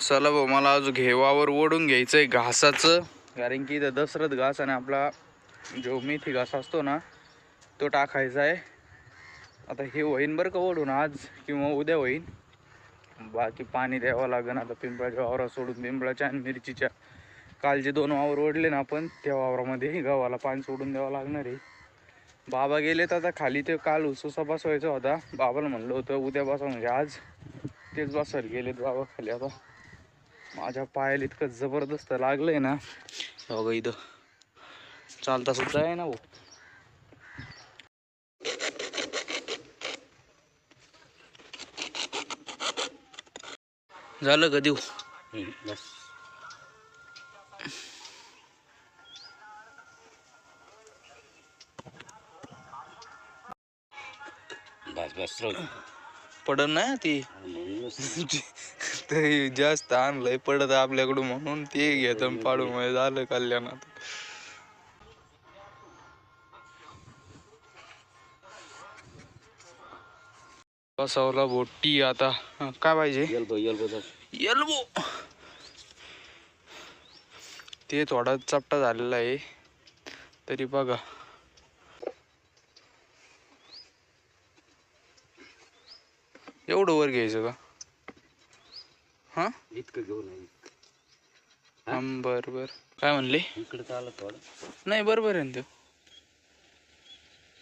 चला भाऊ मला आज घेवावर ओढून घ्यायचं आहे घासाचं. कारण की इथं दसरथ घास आणि आपला जो मेथी घास असतो ना तो टाकायचा आहे. आता हे होईन बरं का ओढून आज किंवा उद्या होईन. बाकी पाणी द्यावं लागेल आता पिंपळाच्या वावरा सोडून पिंपळाच्या आणि मिरचीच्या. काल जे दोन वावर ओढले ना आपण त्या वावरामध्ये गव्हाला पाणी सोडून द्यावं लागणार आहे. बाबा गेलेत आता खाली ते काल उसुसा बसवायचा होता. बाबाला म्हणलं होतं उद्या बसा म्हणजे आज. तेच बसायला गेलेत बाबा खाली आता. माझ्या पायाला इतकं जबरदस्त लागलंय ना. हे बघा इथं. चालता सुद्धा आहे ना भाऊ. झालं का देऊ? बस. बस पडन ना ती. ते जास्त आणलंय पडत आपल्याकडून म्हणून ते घेत पाडून म्हणजे झालं कल्याणात. बसवला बोटी आता. काय पाहिजे? येल्बो. ते थोडा चपटा झालेला आहे. तरी बघा. एवढं वर घ्यायचं का? हा? इतकं घेऊन बर बर. काय म्हणले? इकडे चालत थोडं. नाही बरोबर आहे ना ते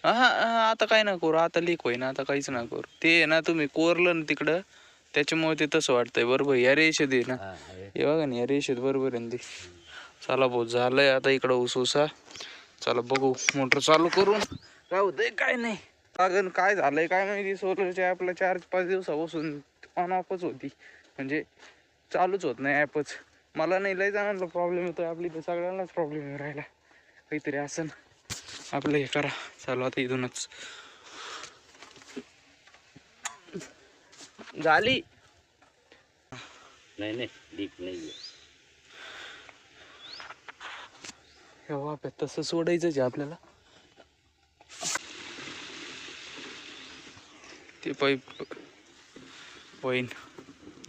हा हा, आता काय ना करू? आता लीक होईना आता काहीच ना करू. ते ना तुम्ही कोरलं ना तिकडं त्याच्यामुळे ते तसं वाटतंय. बरोबर या रेषेत आहे ना. हा बघा ना या रेषेत बरोबर आहे ना ते. चला भाऊ झालंय आता इकडं ऊसा चला बघू मोटर चालू करून. काय होतंय काय नाही. अगं काय झालंय काय माहिती? सोलरच्या ॲपला चार पाच दिवसापासून ऑन ऑफच होती. म्हणजे चालूच होत नाही ॲपच. मला नाही लय जणांना प्रॉब्लेम येतोय. आपली तर सगळ्यांनाच प्रॉब्लेम येऊ राहिला काहीतरी असं आपलं हे करा. चालू आता इथूनच. झाली. नाही नाही. डीप नाही आहे. हे बाप तसं सोडायचंच आहे आपल्याला. ते पाईप होईन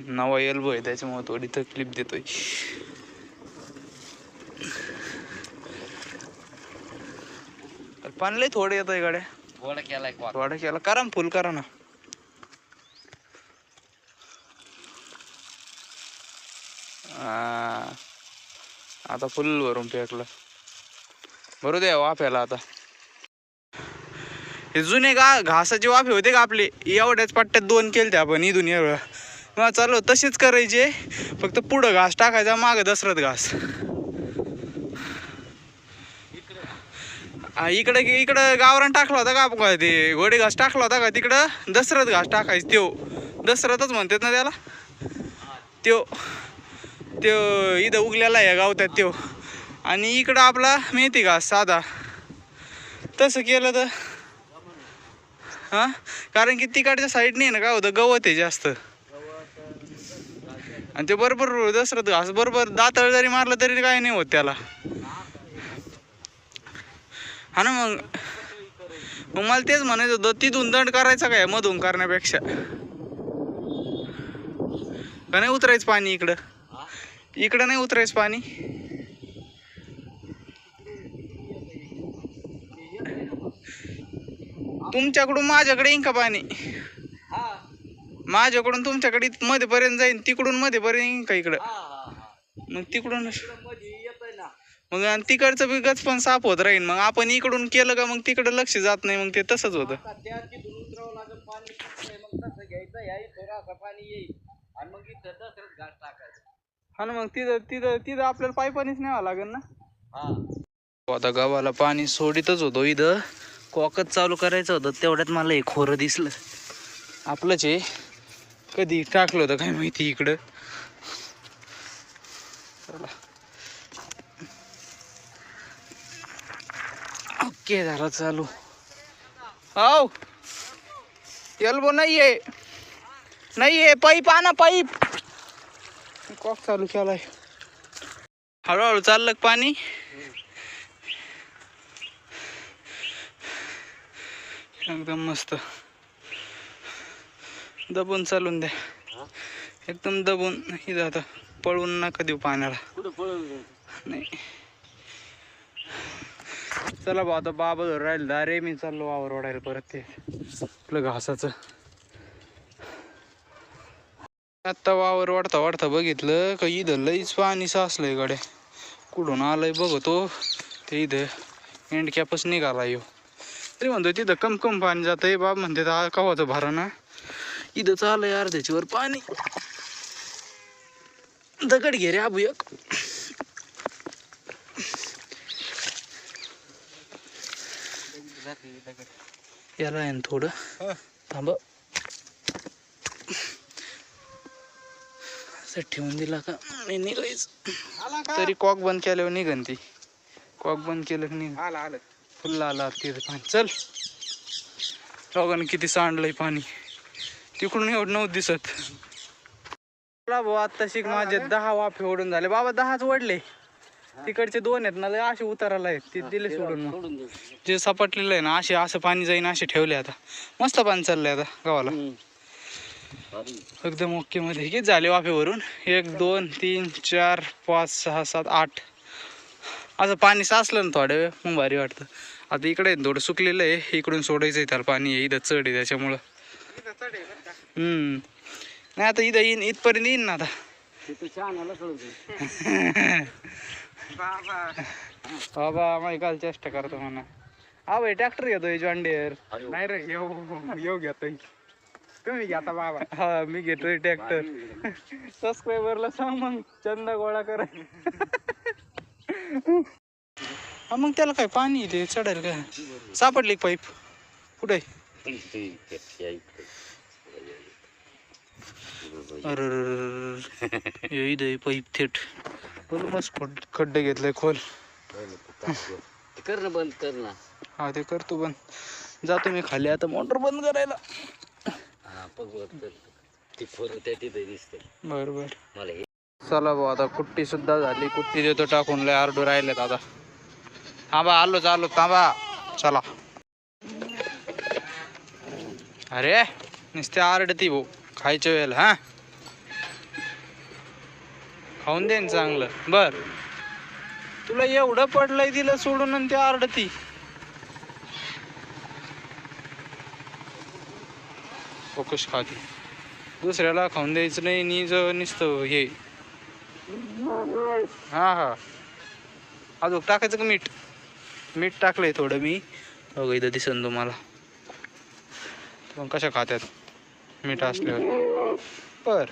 नवा एल्बो आहे त्याच्यामुळे थोडी तकलीफ देतोय. पाणी थोडे येत आहे गाड्या केलाय. थोडं केला. करा ना फुल करा ना. आता फुल भरून फेकलं. बरोबर द्या वाफ्याला आता. हे जुने गा घासाचे वाफे होते का आपले? एवढ्याच पट्ट्यात दोन केलते आपण इथून एवढं. मग चालू तसेच करायचे. फक्त पुढं घास टाकायचा मागं दसरत घास. इकडं इकडे इकडं गावरान टाकला होता का आपण ते? घोडे घास टाकला होता का तिकडं? दसरत घास टाकायचं त्यो. दसरतच म्हणतात ना त्याला. त्यो. त्यो इथं उगलेला आहे गावतात त्यो. आणि इकडं आपला मेथी घास साधा. तसं केलं तर. हां? कारण की तिकडच्या साईडने ना काय होतं? गवत आहे जास्त. आणि ते बरोबर दसरथ घास बरोबर दातळ जरी मारलं तरी काय नाही होत त्याला. हा ना मग? मग मला तेच म्हणायचं होतं तिथून दंड करायचा काय मधून करण्यापेक्षा? का नाही उतरायचं पाणी इकडं? इकडं नाही उतरायचं पाणी? तुमच्याकडून माझ्याकडे येईन का पाणी? माझ्याकडून तुमच्याकडे मध्ये पर्यंत जाईन तिकडून मध्ये पर्यंत येईन का इकडं? मग तिकडून मग आणि तिकडचं बिगच पण साफ होत राहील मग आपण इकडून केलं का मग तिकडं लक्ष जात नाही मग ते तसंच होतं. हा ना मग तिथं तिथं तिथं आपल्याला पायपानीच न्यावं लागेल ना? आता गावाला पाणी सोडितच होतो इथं. कॉकच चालू करायचं होतं तेवढ्यात मला एक खोरं दिसलं. आपलंच आहे कधी टाकलं होतं काय माहिती इकडं. चला. ओके झालं चालू. हो एल्बो नाहीये. नाहीये पाईप आणा पाईप. कॉक चालू केलाय. हळूहळू चाललं पाणी? एकदम मस्त. दबून चालून द्या. एकदम दबून इथं आता पळून नका देऊ पाण्याला? नाही. चला भाऊ आता बाबा धरून राहील दारे. मी चाललो वावर ओढायला परत ते. आपलं घासाचं. आता वावर वाढता वाढता बघितलं का इथं लईच पाणी साचलंय गाड्या. कुठून आलंय बघतो. ते इथं एंड कॅपच निघाला येऊ तरी म्हणतो तिथं कम कम पाणी जातंय. बाब म्हणते हा कवाचं भरा ना. इथं चाललंय अर्ध्याची वर पाणी. दगड घे रे आबू एक. याला आहे ना थोडं. थांब. असं ठेवून दिला का? नाही निघायचं. तरी कॉक बंद केल्यावर निघन ती. कॉक बंद केलं की निघ आला आलं. फुल आला तिथं पाणी. चल. बघा किती सांडलंय पाणी. तिकडून एवढं नव्हतं दिसत. चला भाऊ आता शिक माझे दहा वाफे ओढून झाले. बाबा दहाच ओढले. तिकडचे दोन आहेत ना असे उतरायला आहेत. ते दिले सोडून मग. जे सपाटलेलं आहे ना असे असं पाणी जाईन असे ठेवले आता. मस्त पाणी चाललंय आता गावाला. एकदम ओके मध्ये. किती झाले वाफेवरून एक दोन तीन चार पाच सहा सात आठ. असं पाणी साचलं ना थोड्या वेळ मग भारी वाटतं. आता इकडे थोडं सुकलेलं आहे. इकडून सोडायचं आहे त्याला पाणी. आहे इथं चढ आहे त्याच्यामुळं. हम्म. नाही आता इथं येईन इथपर्यंत येईन ना आता. बाबा. आम्हाला काल चेष्टा करतो म्हणा. हा भाई ट्रॅक्टर घेतोय जॉन्डियर अरे नाही रे येऊ येऊ घेतोय. तुम्ही घ्या आता बाबा. हा मी घेतोय ट्रॅक्टर. सबस्क्रायबरला सांग मग चंदा गोळा करा. हा मग त्याला काय पाणी ते चढायला काय? सापडली पाईप? कुठे. अरे दही पाईप थेट बोल मस्त खड्डे घेतले खोल ते कर ना बंद कर ना हा ते करतो बंद जातो मी खाली आता मोटर बंद करायला हा बघ त्या तिथे दिसते बर बर चला भाऊ आता कुट्टी सुद्धा झाली कुट्टी देतो टाकून लय आरडू राहिलेत आता थांबा आलोच आलो थांबा चला अरे नुसते आरडती भाऊ. खायच्या वेळेला हा? खाऊन देईन चांगलं. बर. तुला एवढं पडलंय तिला सोडून आणि ते आरडती. फोकस खाती दुसऱ्याला खाऊन द्यायचं नाही नी ज नुसतं हे. हा हा. अजून टाकायचं का मीठ? मीठ टाकलंय थोडं मी. बघ इथं दिसन तुम्हाला. मग कशा खात्यात? मीठ असल्यावर. बर.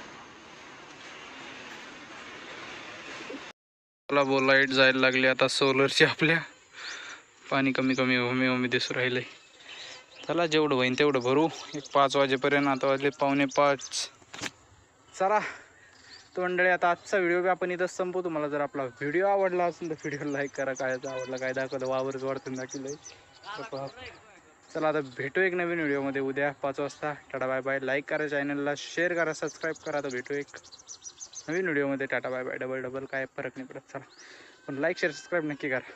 मला बो लाइट जायला लागली आता सोलरची आपल्या. पाणी कमी कमी होमी होमी दिसू राहिलंय. चला जेवढं होईन तेवढं भरू. एक पाच वाजेपर्यंत आता वाजले पावणे पाच. चला. तो मंडळी आता आजचा व्हिडिओ बी आपण इथं संपू तुम्हाला जर आपला व्हिडिओ आवडला असेल तर व्हिडिओ लाईक करा काय आवडला काय दाखवलं वावर वाढतून दाखवलं चला आता भेटू एक नवीन व्हिडिओमध्ये. उद्या पाच वाजता. Tata bye bye. लाईक करा चॅनलला शेअर करा सबस्क्राईब करा. तर भेटू एक नवीन व्हिडिओमध्ये. Tata bye bye. Double double काय फरक नाही पडत. चला. पण लाईक शेअर सबस्क्राईब नक्की करा.